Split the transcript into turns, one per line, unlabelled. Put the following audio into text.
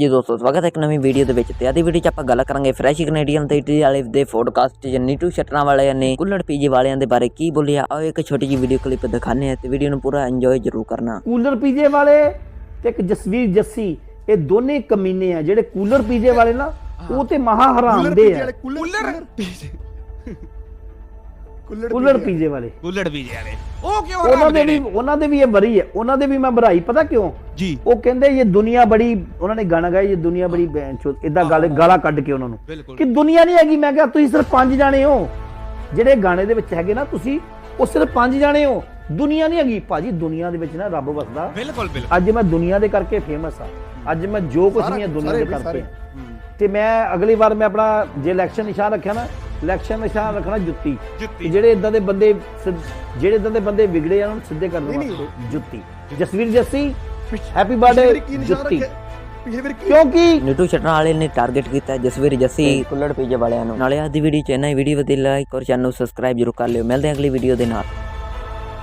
ਜੀ ਦੋਸਤੋ ਸਵਾਗਤ ਹੈ ਇੱਕ ਨਵੀਂ ਵੀਡੀਓ ਦੇ ਵਿੱਚ। ਤੇ ਆਦੀ ਵੀਡੀਓ 'ਚ ਆਪਾਂ ਗੱਲ ਕਰਾਂਗੇ ਫਰੈਸ਼ ਕੈਨੇਡੀਅਨ ਤੇ ਇਟਲੀ ਵਾਲੇ ਦੇ ਪੋਡਕਾਸਟ 'ਚ ਨੀਟੂ ਸ਼ਟਰਾਂ ਵਾਲਿਆਂ ਨੇ ਕੁੱਲੜ ਪੀਜੀ ਵਾਲਿਆਂ ਦੇ ਬਾਰੇ ਕੀ ਬੋਲਿਆ। ਆਓ ਇੱਕ ਛੋਟੀ ਜਿਹੀ ਵੀਡੀਓ ਕਲਿੱਪ ਦਿਖਾਣੇ ਆ ਤੇ ਵੀਡੀਓ ਨੂੰ ਪੂਰਾ ਇੰਜੋਏ ਜ਼ਰੂਰ ਕਰਨਾ।
ਕੂਲਰ ਪੀਜੇ ਵਾਲੇ ਤੇ ਇੱਕ ਜਸਵੀਰ ਜੱਸੀ ਇਹ ਦੋਨੇ ਕਮੀਨੇ ਆ ਜਿਹੜੇ ਕੂਲਰ ਪੀਜੇ ਵਾਲੇ ਨਾ ਉਹ ਤੇ ਮਹਾ ਹਰਾਮ ਦੇ ਆ।
ਕੂਲਰ ਕੂਲਰ
ਪੀਜੇ ਵਾਲੇ।
ਕੂਲਰ ਪੀਜੇ ਵਾਲੇ। ਉਹ ਕਿਉਂ
ਉਹਨਾਂ ਦੇ ਵੀ ਉਹਨਾਂ ਦੇ ਵੀ ਇਹ ਬਰੀ ਹੈ। ਉਹਨਾਂ ਦੇ ਵੀ ਮੈਂ ਬਰਾਈ। ਪਤਾ ਕਿਉਂ?
ਜੀ।
ਉਹ ਕਹਿੰਦੇ ਇਹ ਦੁਨੀਆ ਬੜੀ ਉਹਨਾਂ ਨੇ ਗਾਣਾ ਗਾਇਆ ਇਹ ਦੁਨੀਆ ਬੜੀ ਬੈਂਚੋ ਇਦਾਂ ਗਾਲ ਗਾਲਾਂ ਕੱਢ ਕੇ ਉਹਨਾਂ ਨੂੰ। ਕਿ ਦੁਨੀਆ ਨਹੀਂ ਹੈਗੀ। ਮੈਂ ਕਿਹਾ ਤੁਸੀਂ ਸਿਰਫ ਪੰਜ ਜਾਣੇ ਹੋ। ਜਿਹੜੇ ਗਾਣੇ ਦੇ ਵਿੱਚ ਹੈਗੇ ਨਾ ਤੁਸੀਂ ਉਹ ਸਿਰਫ ਪੰਜ ਜਾਣੇ ਹੋ। ਦੁਨੀਆ ਨਹੀਂ ਹੈਗੀ। ਭਾਜੀ ਦੁਨੀਆ ਦੇ ਵਿੱਚ ਨਾ ਰੱਬ ਵਸਦਾ।
ਬਿਲਕੁਲ ਬਿਲਕੁਲ।
ਅੱਜ ਮੈਂ ਦੁਨੀਆ ਦੇ ਕਰਕੇ ਫੇਮਸ ਆ। ਅੱਜ ਮੈਂ ਜੋ ਕੁਝ ਵੀ ਆ ਦੁਨੀਆ ਦੇ ਕਰਕੇ। ਤੇ ਮੈਂ ਅਗਲੀ ਵਾਰ ਮੈਂ ਆਪਣਾ ਜੇ ਇਲੈਕਸ਼ਨ ਨਿਸ਼ਾਨ ਰੱਖਿਆ ਨਾ ਇਲੈਕਸ਼ਨ ਨਿਸ਼ਾਨ ਰੱਖਣਾ ਜੁੱਤੀ। ਜਿਹੜੇ ਇਦਾਂ ਦੇ ਬੰਦੇ ਸਿੱਧ- ਜਿਹੜੇ ਇਦਾਂ ਦੇ ਬੰਦੇ ਵਿਗੜੇ ਆ ਉਹਨਾਂ ਨੂੰ ਸਿੱਧੇ ਕਰਨ ਵਾਸਤੇ ਜੁੱਤੀ। ਜਸਵੀਰ ਜੱਸੀ ਹੈਪੀ ਬਰਥਡੇ ਜੁੱਤੀ।
ਕੀ?
ਕਿਉਂਕਿ
ਨੀਟੂ ਸ਼ਟਰਾਂ ਵਾਲੇ ਨੇ ਟਾਰਗੇਟ ਕੀਤਾ ਜਸਵੀਰ ਜੱਸੀ ਕੁੱਲੜ ਪੀਜੀ ਵਾਲਿਆਂ ਨੂੰ। ਨਾਲੇ ਆਦੀ ਵੀਡੀਓ 'ਚ ਇਹਨਾਂ ਵੀਡੀਓ ਵਧੀਆ ਲਾਈਕ ਔਰ ਚੈਨਲ ਨੂੰ ਸਬਸਕ੍ਰਾਈਬ ਜ਼ਰੂਰ ਕਰ ਲਿਓ। ਮਿਲਦੇ ਹਾਂ ਅਗਲੀ ਵੀਡੀਓ ਦੇ ਨਾਲ।